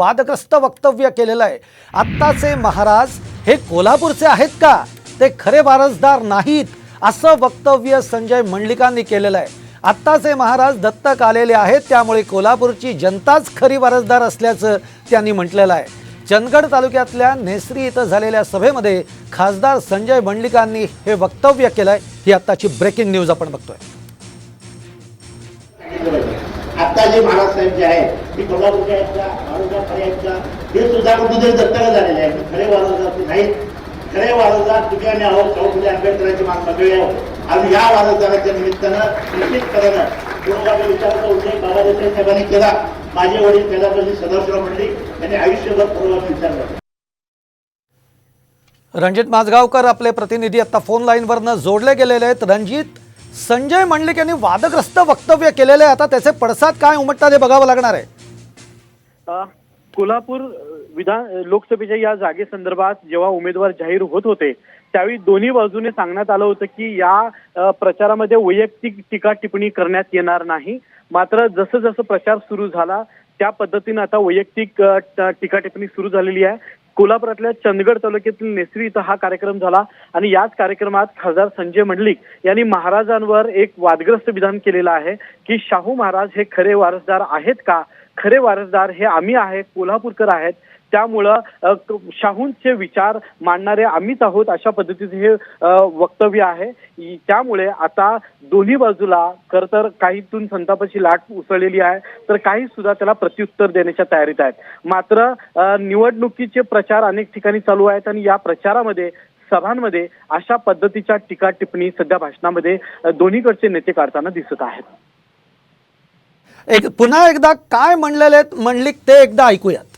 वादग्रस्त वक्तव्य केलेलं आहे. आत्ताचे महाराज हे कोल्हापूरचे आहेत का? ते खरे वारसदार नाहीत असं वक्तव्य संजय मंडलिकांनी केलेलं आहे. आत्ताचे महाराज दत्तक आलेले आहेत त्यामुळे कोल्हापूरची जनताच खरी वारसदार असल्याचं त्यांनी म्हटलेलं आहे. चंदगड तालुक्यातल्या नेसरी इथं झालेल्या सभेमध्ये खासदार संजय मंडलिकांनी हे वक्तव्य केलं आहे ही आत्ताची ब्रेकिंग न्यूज आपण बघतोय. आता जे महाराज साहेब जे आहेत ते कोल्हापूरच्या आहेत का मारुजा खरे आहेत का हे सुद्धा कुठेतरी दत्तक झालेले आहेत. खरे वारसदार ते नाहीत. खरे वारसदार ठिकाणी आहोत शाहू फुले आंबेडकरांचे मान सगळे आहोत आणि या वारसदाराच्या निमित्तानं निश्चित करणं पूर्वबाबा विचाराचा उल्लेख बाबा देसाई साहेबांनी केला. माझे वडील प्रजापती सदाशिवराव मंडळी यांनी आयुष्यभर पूर्वबाबा विचार केला रणजित माझगावकर आपले प्रतिनिधी आता फोन लाईनवरनं जोडले गेलेले आहेत. रणजित संजय मंडलिक यांनी वादग्रस्त वक्तव्य केलेले आता त्याचे पडसाद काय उमटतात हे बघावं लागणार आहे. कोल्हापूर विधान लोकसभेच्या या जागेसंदर्भात जेव्हा उमेदवार जाहीर होत होते त्यावेळी दोन्ही बाजूने सांगण्यात आलं होतं की या प्रचारामध्ये वैयक्तिक टीका टिप्पणी करण्यात येणार नाही. मात्र जसं जसं प्रचार सुरू झाला त्या पद्धतीनं आता वैयक्तिक टीका टिप्पणी सुरू झालेली आहे. कोल्हापुरातल्या चंदगड तालुक्यातील नेसरी इथं हा कार्यक्रम झाला आणि याच कार्यक्रमात खासदार संजय मंडलिक यांनी महाराजांवर एक वादग्रस्त विधान केलेलं आहे की शाहू महाराज हे खरे वारसदार आहेत का? खरे वारसदार हे आम्ही आहे कोल्हापूरकर आहेत. त्यामुळं शाहूंचे विचार मांडणारे आम्हीच आहोत अशा पद्धतीचे हे वक्तव्य आहे. त्यामुळे आता दोन्ही बाजूला खर तर काहीतून संतापाची लाट उसळलेली आहे तर काही सुद्धा त्याला प्रत्युत्तर देण्याच्या तयारीत आहेत. मात्र निवडणुकीचे प्रचार अनेक ठिकाणी चालू आहेत आणि या प्रचारामध्ये सभांमध्ये अशा पद्धतीच्या टीका टिप्पणी सध्या भाषणामध्ये दोन्हीकडचे नेते काढताना दिसत आहेत. एक पुन्हा एकदा काय म्हणलेले आहेत ते एकदा ऐकूयात.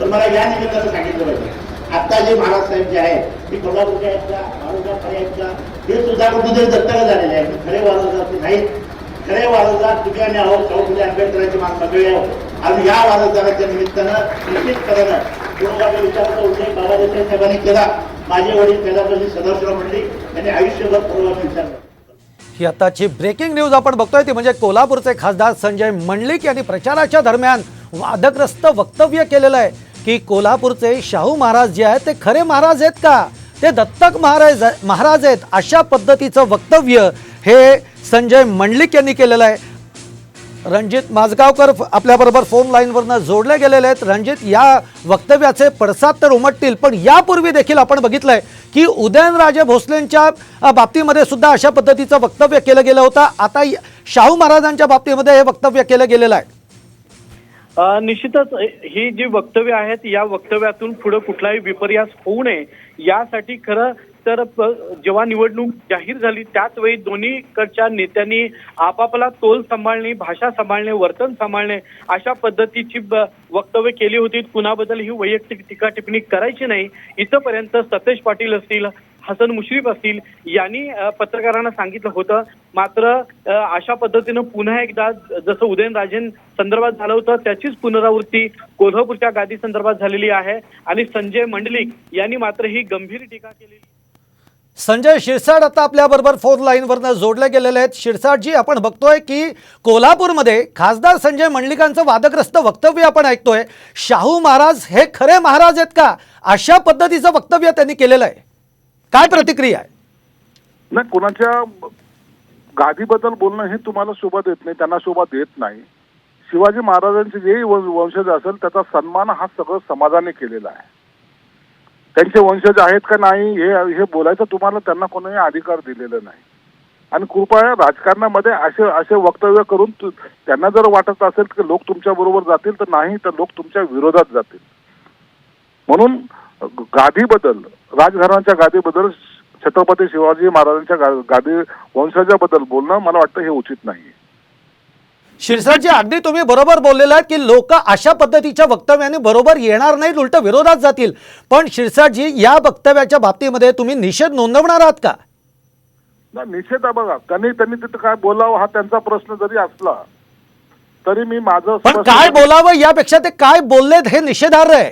तर मला या निमित्तानं सांगितलं पाहिजे. आता जे महाराज साहेब जे आहेत ते कोल्हापूरच्या आहेत पर्यायच्या हे सुद्धा कुठेतरी दत्तक झालेले आहेत. खरे वारसदार ते नाहीत. खरे वारसदार तुझे आणि आहोत शाहू आंबेडकरांची मान सगळे आहोत. आणि या वारसदाराच्या निमित्तानं निश्चित करणं पूर्वबाबा विचाराचा उल्लेख बाबा देसाई साहेबांनी केला. माझे वडील प्रजापती सदाशिवराव मंडळी यांनी आयुष्यभर पूर्वबाबा विचार ही आताची ब्रेकिंग न्यूज आपण बघतोय ती म्हणजे कोल्हापूरचे खासदार संजय मंडलिक यांनी प्रचाराच्या दरम्यान वादग्रस्त वक्तव्य केलेलं आहे. की कोल्हापूरचे शाहू महाराज जे आहेत ते खरे महाराज आहेत का? ते दत्तक महाराज महाराज आहेत अशा पद्धतीचं वक्तव्य हे संजय मंडलिक यांनी केलेलं आहे. रणजित माजगावकर आपल्याबरोबर फोन लाईनवरनं जोडले गेलेले आहेत. रणजित या वक्तव्याचे पडसाद तर उमटतील पण यापूर्वी देखील आपण बघितलंय की उदयनराजे भोसलेंच्या बाबतीमध्ये सुद्धा अशा पद्धतीचं वक्तव्य केलं गेलं होतं. आता शाहू महाराजांच्या बाबतीमध्ये हे वक्तव्य केलं गेलेलं आहे. निश्चितच ही जी वक्तव्य आहेत या वक्तव्यातून पुढे कुठलाही विपर्यास होऊ नये यासाठी खरं तर जेव्हा निवडणूक जाहीर झाली त्याच वेळी दोन्हीकडच्या नेत्यांनी आपापला तोल सांभाळणे भाषा सांभाळणे वर्तन सांभाळणे अशा पद्धतीची ब- वक्तव्य केली होती. कुणाबद्दल ही वैयक्तिक टीका टिप्पणी करायची नाही. इथंपर्यंत सतेज पाटील असतील हसन मुश्रीफ असतील यांनी पत्रकारांना सांगितलं होतं. मात्र अशा पद्धतीनं पुन्हा एकदा जसं उदयनराजें संदर्भात झालं होतं त्याचीच पुनरावृत्ती कोल्हापूरच्या गादी संदर्भात झालेली आहे. आणि संजय मंडलिक यांनी मात्र ही गंभीर टीका केलेली. संजय शिरसाट आता आपल्याबरोबर फोन लाईनवरनं जोडले गेलेले आहेत. शिरसाटजी आपण बघतोय की कोल्हापूरमध्ये खासदार संजय मंडलिकांचं वादग्रस्त वक्तव्य आपण ऐकतोय. शाहू महाराज हे खरे महाराज आहेत का? अशा पद्धतीचं वक्तव्य त्यांनी केलेलं आहे. काय प्रतिक्रिया आहे? नाही कोणाच्या गादीबद्दल बोलणं हे तुम्हाला शोभा देत नाही त्यांना शोभा देत नाही. शिवाजी महाराजांचे जे वंशज असेल त्याचा सन्मान हा सगळं समाजाने केलेला आहे. त्यांचे वंशज आहेत का नाही हे हे बोलायचं तुम्हाला त्यांना कोणी अधिकार दिलेला नाही. आणि कृपया राजकारणामध्ये असे असे वक्तव्य करून त्यांना जर वाटत असेल की लोक तुमच्या बरोबर जातील तर नाही तर लोक तुमच्या विरोधात जातील. म्हणून गादीबद्दल राजघराण्याच्या गादीबद्दल छत्रपती शिवाजी महाराजांच्या गादी वंशाच्याबद्दल बोलणं मला वाटतं हे उचित नाही शिरसाटजी अगदी तुम्ही बरोबर बोललेला आहे की लोक अशा पद्धतीच्या वक्तव्याने बरोबर येणार नाहीत उलट विरोधात जातील. पण शिरसाटजी या वक्तव्याच्या बाबतीमध्ये तुम्ही निषेध नोंदवणार आहात का? निषेध आहे बघा. त्यांनी त्यांनी तिथं काय बोलावं हा त्यांचा प्रश्न जरी असला तरी मी माझं पण काय बोलावं यापेक्षा ते काय बोललेत हे निषेधार्ह आहे.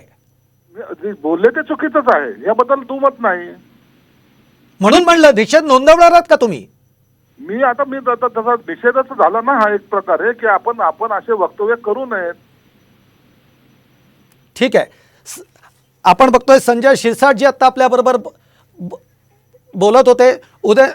बोलले ते चुकीचंच आहे. याबद्दल दुमत नाही. म्हणून म्हणलं निषेध नोंदवणार आहात का तुम्ही? मी आता मी आता त्याचा निषेधच झाला ना हा एक प्रकारे की आपण आपण असे वक्तव्य करू नयेत. ठीक आहे. आपण बघतोय संजय शिरसाट जी आत्ता आपल्याबरोबर बोलत होते उदय